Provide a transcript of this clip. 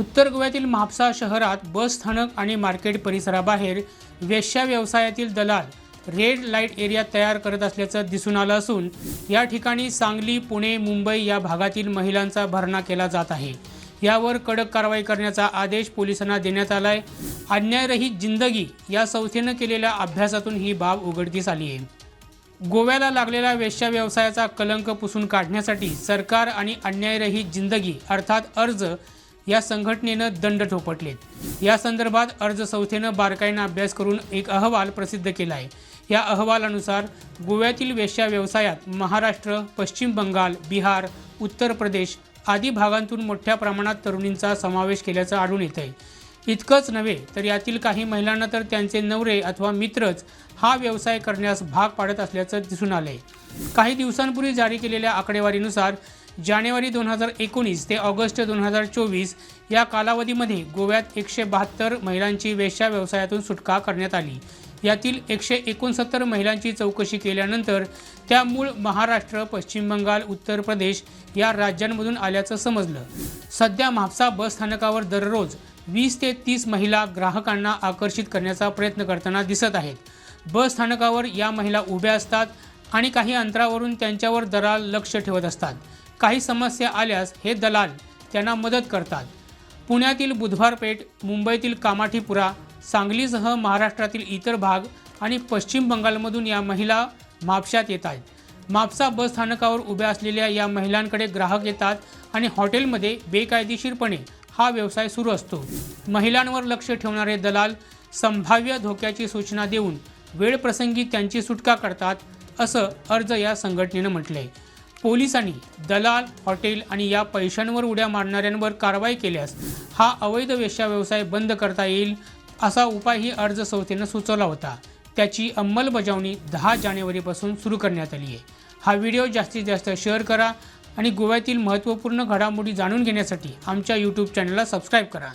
उत्तर गोव्यातील म्हापसा शहरात बस स्थानक आणि मार्केट परिसराबाहेर वेश्या व्यवसायातील दलाल रेड लाइट एरिया तयार करत असल्याचं दिसून आलं असून या ठिकाणी सांगली पुणे मुंबई या भागातील महिलांचा भरणा केला जात आहे. यावर कडक कारवाई करण्याचा आदेश पोलिसांना देण्यात आलाय. अन्यायरहित जिंदगी या संस्थेनं केलेल्या अभ्यासातून ही बाब उघडकीस आली आहे. गोव्याला लागलेला वेश्या व्यवसायाचा कलंक पुसून काढण्यासाठी सरकार आणि अन्यायरहित जिंदगी अर्थात अर्ज या संघटनेनं दंड ठोपटलेत. या संदर्भात अर्ज संस्थेनं बारकाईनं अभ्यास करून एक अहवाल प्रसिद्ध केला आहे या अहवालानुसार गोव्यातील वेश्या व्यवसायात महाराष्ट्र पश्चिम बंगाल बिहार उत्तर प्रदेश आदी भागांतून मोठ्या प्रमाणात तरुणींचा समावेश केल्याचं आढळून येत आहे इतकंच नव्हे तर यातील काही महिलांना तर त्यांचे नवरे अथवा मित्रच हा व्यवसाय करण्यास भाग पाडत असल्याचं दिसून आलं आहे काही दिवसांपूर्वी जारी केलेल्या आकडेवारीनुसार जानेवारी दोन हजार एकोणीस ते ऑगस्ट दोन हजार चोवीस या कालावधीमध्ये गोव्यात एकशे बहात्तर महिलांची वेश्या व्यवसायातून सुटका करण्यात आली. यातील एकशे एकोणसत्तर महिलांची चौकशी केल्यानंतर त्या मूळ महाराष्ट्र पश्चिम बंगाल उत्तर प्रदेश या राज्यांमधून आल्याचं समजलं. सध्या म्हापसा बस स्थानकावर दररोज वीस ते तीस महिला ग्राहकांना आकर्षित करण्याचा प्रयत्न करताना दिसत आहेत. बस स्थानकावर या महिला उभ्या असतात आणि काही अंतरावरून त्यांच्यावर दलाल लक्ष ठेवत असतात. काही समस्या आल्यास हे दलाल त्यांना मदत करतात. पुण्यातील बुधवारपेठ मुंबईतील कामाठीपुरा सांगलीसह महाराष्ट्रातील इतर भाग आणि पश्चिम बंगालमधून या महिला म्हापशात येत आहेत म्हापसा बस स्थानकावर उभ्या असलेल्या या महिलांकडे ग्राहक येतात आणि हॉटेलमध्ये बेकायदेशीरपणे हा व्यवसाय सुरू असतो. महिलांवर लक्ष ठेवणारे दलाल संभाव्य धोक्याची सूचना देऊन वेळप्रसंगी त्यांची सुटका करतात असं अर्ज या संघटनेनं म्हटलंय. पोलिसांनी दलाल हॉटेल आणि या पैशांवर उड्या मारणाऱ्यांवर कारवाई केल्यास हा अवैध वेश्या व्यवसाय बंद करता येईल असा उपायही अर्ज संस्थेनं सुचवला होता. त्याची अंमलबजावणी दहा जानेवारीपासून सुरू करण्यात आली आहे हा व्हिडिओ जास्तीत जास्त शेअर करा आणि गोव्यातील महत्त्वपूर्ण घडामोडी जाणून घेण्यासाठी आमच्या यूट्यूब चॅनलला सबस्क्राईब करा.